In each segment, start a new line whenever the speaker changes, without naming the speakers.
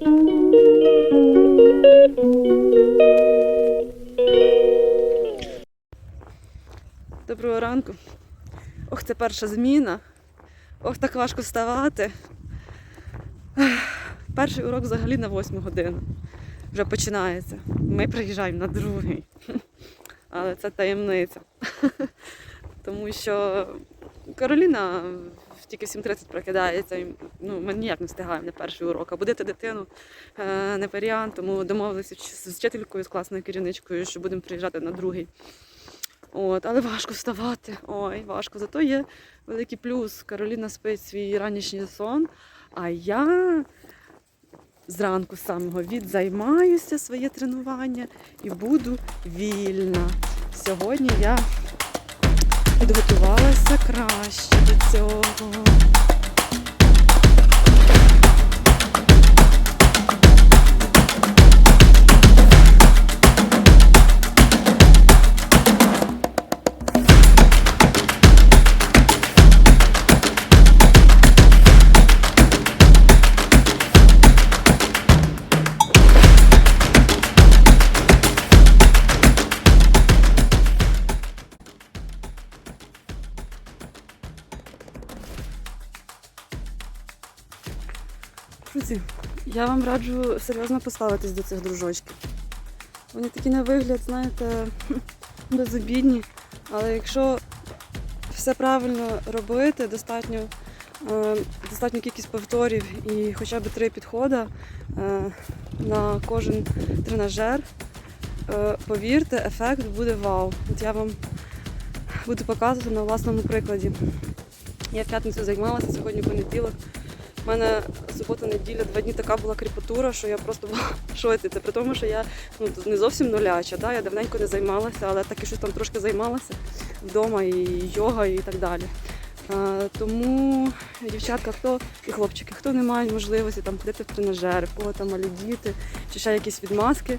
Доброго ранку. Ох, це перша зміна. Ох, так важко вставати. Перший урок взагалі на 8 годину. Вже починається. Ми приїжджаємо на другий. Але це таємниця. Тому що Кароліна тільки в 7.30 прокидається. І, ну, ми ніяк не встигаємо на перший урок. А будити дитину е, не варіант, тому домовилися з вчителькою, з класною керівничкою, що будемо приїжджати на другий. От, але важко вставати. Ой, важко. Зато є великий плюс. Кароліна спить свій ранішній сон, а я зранку самого відзаймаюся своє тренування і буду вільна. Сьогодні я підготувалася краще Друзі, я вам раджу серйозно поставитись до цих дружочків. Вони такі на вигляд, знаєте, безобідні. Але якщо все правильно робити, достатньо, е, достатньо кількість повторів і хоча б три підходи е, на кожен тренажер, е, повірте, ефект буде вау. От я вам буду показувати на власному прикладі. Я в п'ятницю займалася, сьогодні понеділок. У мене субота, неділя, два дні така була кріпатура, що я просто була в шоці. Це при тому, що я ну, не зовсім нуляча, да? я давненько не займалася, але так і щось там трошки займалася вдома, і йога, і так далі. А, тому дівчатка, хто і хлопчики, хто не має можливості там ходити в тренажери, в кого там малі діти, чи ще якісь відмазки,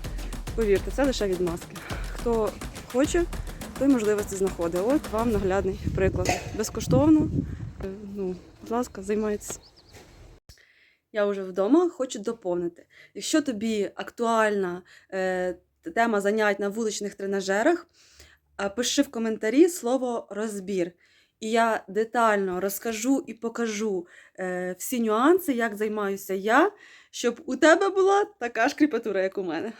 повірте, це лише відмазки. Хто хоче, той можливості знаходить. От вам наглядний приклад. Безкоштовно. Е, Ну, будь ласка, займайтеся. Я вже вдома хочу доповнити. Якщо тобі актуальна е, тема занять на вуличних тренажерах, е, пиши в коментарі слово розбір. І я детально розкажу і покажу е, всі нюанси, як займаюся я, щоб у тебе була така ж кріпатура, як у мене.